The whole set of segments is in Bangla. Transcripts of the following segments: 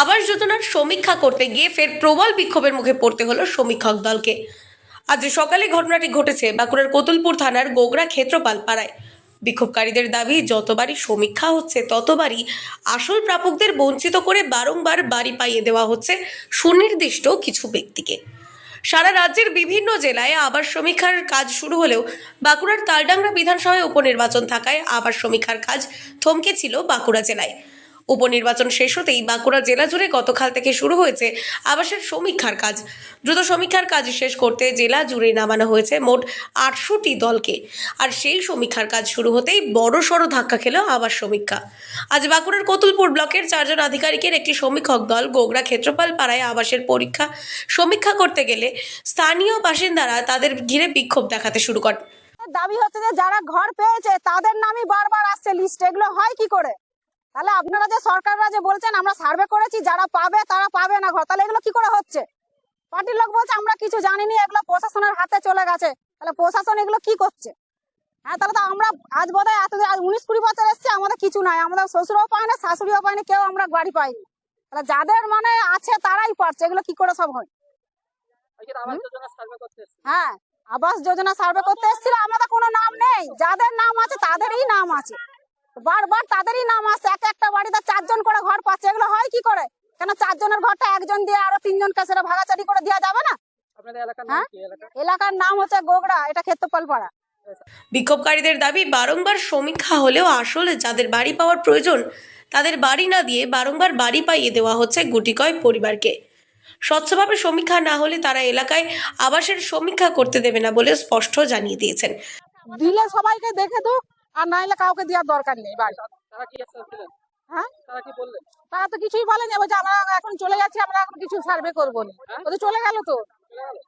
আবাস যোজনার সমীক্ষা করতে গিয়ে ফের প্রবল বিক্ষোভের মুখে পড়তে হলো সমীক্ষক দলকে। আজ সকালে ঘটনাটি ঘটেছে, বাঁকুড়ার কোতুলপুর থানার গোগরা ক্ষেত্রপাল পাড়ায়। বিক্ষোভকারীদের দাবি, যতবারই সমীক্ষা হচ্ছে, ততবারই আসল প্রাপকদের বঞ্চিত করে বারংবার বাড়ি পাইয়ে দেওয়া হচ্ছে সুনির্দিষ্ট কিছু ব্যক্তিকে। সারা রাজ্যের বিভিন্ন জেলায় আবাস সমীক্ষার কাজ শুরু হলেও বাঁকুড়ার তালডাংরা বিধানসভায় উপনির্বাচন থাকায় আবাস সমীক্ষার কাজ থমকে ছিল বাঁকুড়া জেলায়। উপনির্বাচন শেষ হতেই বাঁকুড়া জেলা জুড়ে গতকাল থেকে শুরু হয়েছে আবাসের সমীক্ষার কাজ। দ্রুত সমীক্ষার কাজ শেষ করতে জেলা জুড়ে নামানো হয়েছে মোট আটশোটি দলকে। আর সেই সমীক্ষার কাজ শুরু হতেই বড় সড় ধাক্কা খেল আবাস সমীক্ষা। আজ বাঁকুড়ার কতুলপুর ব্লকের চারজন আধিকারিকের একটি সমীক্ষক দল গোগরা ক্ষেত্রপাল পাড়ায় আবাসের পরীক্ষা সমীক্ষা করতে গেলে স্থানীয় বাসিন্দারা তাদের ঘিরে বিক্ষোভ দেখাতে শুরু করেন দাবি হচ্ছে যে যারা ঘর পেয়েছে তাদের নামই বারবার আসছে। লিস্ট এগুলো হয় কি করে? তাহলে আপনারা যে সরকাররা যে বলছেন আমরা সার্ভে করেছি যারা পাবে তারা পাবে না ঘর। তাহলে এগুলো কি করে হচ্ছে? পার্টির লোক বলছে আমরা কিছু জানিনি এগুলো প্রশাসনের হাতে চলে গেছে। তাহলে প্রশাসন এগুলো কি করছে? হ্যাঁ তাহলে তো আমরা আজ বোধ হয় এত আজ উনিশ কুড়ি বছর এসছে আমাদের কিছু নাই। আমাদের শ্বশুরও পায় না শাশুড়িও পায় না কেউ আমরা বাড়ি পাইনি। তাহলে যাদের মানে আছে তারাই পারছে। এগুলো কি করে সব হয়। হ্যাঁ আবাস যোজনা সার্ভে করতে এসেছিল। আমাদের কোনো নাম নেই। যাদের নাম আছে তাদেরই নাম আছে। বারবার তাদেরই নাম আছে এক একটা বাড়িতে চারজন করে ঘর পাচ্ছে এগুলো হয় কি করে? কেন চারজনের ঘরটা একজন দিয়ে আরও তিনজনকে সেটা ভাগাচারি করে দেওয়া যাবে না? এলাকার নাম হ্যাঁ? কি এলাকা এলাকার নাম হচ্ছে গোগড়া এটা ক্ষেত্রপাল পাড়া বিক্ষোভকারীদের দাবি বারংবার সমীক্ষা হলেও আসলে যাদের বাড়ি পাওয়ার প্রয়োজন তাদের বাড়ি না দিয়ে বারংবার বাড়ি পাইয়ে দেওয়া হচ্ছে গুটিকয় পরিবারকে। স্বচ্ছভাবে সমীক্ষা না হলে তারা এলাকায় আবাসের সমীক্ষা করতে দেবে না বলে স্পষ্ট জানিয়ে দিয়েছেন। দিলে সবাইকে দেখে দো আর নাইলে কাউকে দেওয়ার দরকার নেই বাড়ি। তারা হ্যাঁ? তারা কি বললেন? তারা তো কিছুই বলেনি বলছে আমরা এখন চলে যাচ্ছি আমরা এখন কিছু সার্ভে করব না। হ্যাঁ? ও তো। চলে গেল? তো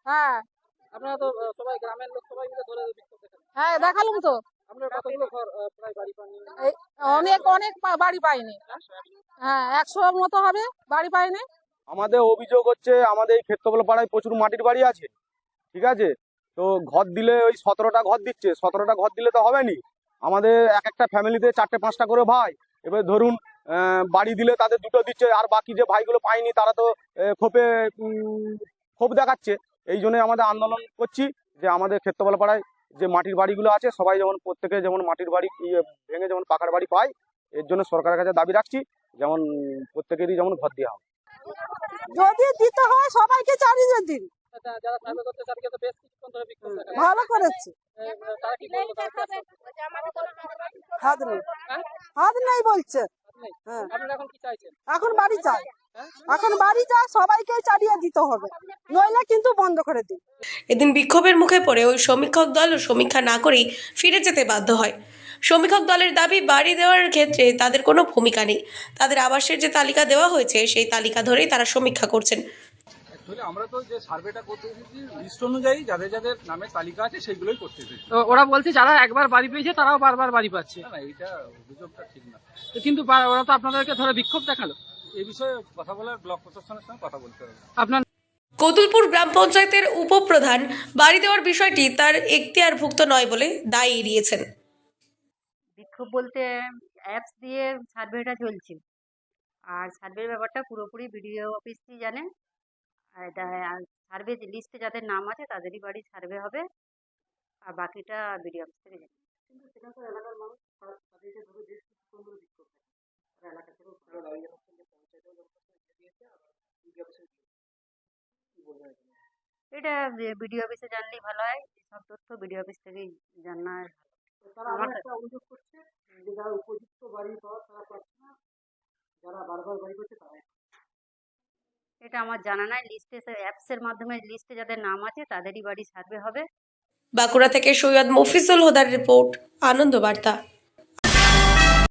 হ্যাঁ। আপনারা তো সবাই গ্রামের লোক সবাই মিলে ধরে হ্যাঁ দেখালুম তো। অনেক অনেক বাড়ি পাইনি। হ্যাঁ একশো মতো হবে বাড়ি পাইনি। আমাদের অভিযোগ হচ্ছে আমাদের এই পাড়ায় প্রচুর মাটির বাড়ি আছে ঠিক আছে? তো ঘর দিলে ওই সতেরোটা ঘর দিচ্ছে সতেরোটা ঘর দিলে তো হবে নি। আমাদের এক একটা ফ্যামিলিতে চারটে পাঁচটা করে ভাই। এবার ধরুন বাড়ি দিলে তাদের দুটো দিচ্ছে আর বাকি যে ভাইগুলো পায়নি তারা তো আহ, ক্ষোভে দেখাচ্ছে। এই জন্য আমাদের আন্দোলন করছি যে আমাদের ক্ষেত্রপাল পাড়ায় যে মাটির বাড়িগুলো আছে সবাই যেমন প্রত্যেকে যেমন মাটির বাড়ি ভেঙে যেমন পাকার বাড়ি পায় এর জন্য সরকারের কাছে দাবি রাখছি যেমন প্রত্যেকেরই যেমন ঘর দেওয়া হয় যদি দিতে হয় সবাইকে চালিয়ে দিন যারা সার্ভে করতে তাদেরকে তো বেশ কিছুক্ষণ ধরে বিক্ষোভ দেখান ভালো করেছে। তারা কি বলল তারা কি আসছে? হাত নেই। হ্যাঁ? হাত নেই বলছে। হ্যাঁ। আপনারা এখন কি চাইছেন? এখন বাড়ি চাই হ্যাঁ? এখন বাড়ি চাই সবাইকে চালিয়ে দিতে হবে। নইলে কিন্তু বন্ধ করে দিন। এদিন বিক্ষোভের মুখে পড়ে ওই সমীক্ষক দল সমীক্ষা না করেই ফিরে যেতে বাধ্য হয়। সমীক্ষক দলের দাবি বাড়ি দেওয়ার ক্ষেত্রে তাদের কোনো ভূমিকা নেই। তাদের আবাসের যে তালিকা দেওয়া হয়েছে সেই তালিকা ধরেই তারা সমীক্ষা করছেন। অ্যাকচুয়ালি আমরা তো যে সার্ভেটা করতে এসেছি লিস্ট অনুযায়ী যাদের যাদের নামের তালিকা আছে সেইগুলোই করতে এসেছি। তো ওরা বলছে যারা একবার বাড়ি পেয়েছে তারাও বারবার বাড়ি পাচ্ছে। না না এইটা অভিযোগটা ঠিক না। তো কিন্তু বা- ওরা তো আপনাদেরকে ধরে বিক্ষোভ দেখাল। এই বিষয়ে কথা বলে ব্লক প্রশাসনের সঙ্গে কথা বলতে হবে। আপনার কতুলপুর গ্রাম পঞ্চায়েতের উপপ্রধান বাড়ি দেওয়ার বিষয়টি তার এখতিয়ারভুক্ত নয় বলে দায় এড়িয়েছেন। বিক্ষোভ বলতে অ্যাপস দিয়ে সার্ভেটা চলছে। আর সার্ভের ব্যাপারটা পুরোপুরি বিডিও অফিসই জানে। আর এটা সার্ভে লিস্টে যাদের নাম আছে তাদেরই বাড়ি সার্ভে হবে। আর বাকিটা বিডিও অফিস থেকে জানে এটা বিডিও অফিসে জানলেই ভালো হয় সব তথ্য বিডিও অফিস থেকেই জানার আমার অভিযোগ করছে যে যারা উপযুক্ত বাড়ি পাওয়া তারা পাচ্ছে না যারা বারবার বাড়ি করছে তারাই এটা আমার জানা নাই। লিস্টে অ্যাপসের মাধ্যমে লিস্টে যাদের নাম আছে, তাদেরই বাড়ি সার্ভে হবে। বাঁকুড়া থেকে সৈয়দ মফিজুল হোদার রিপোর্ট আনন্দ বার্তা।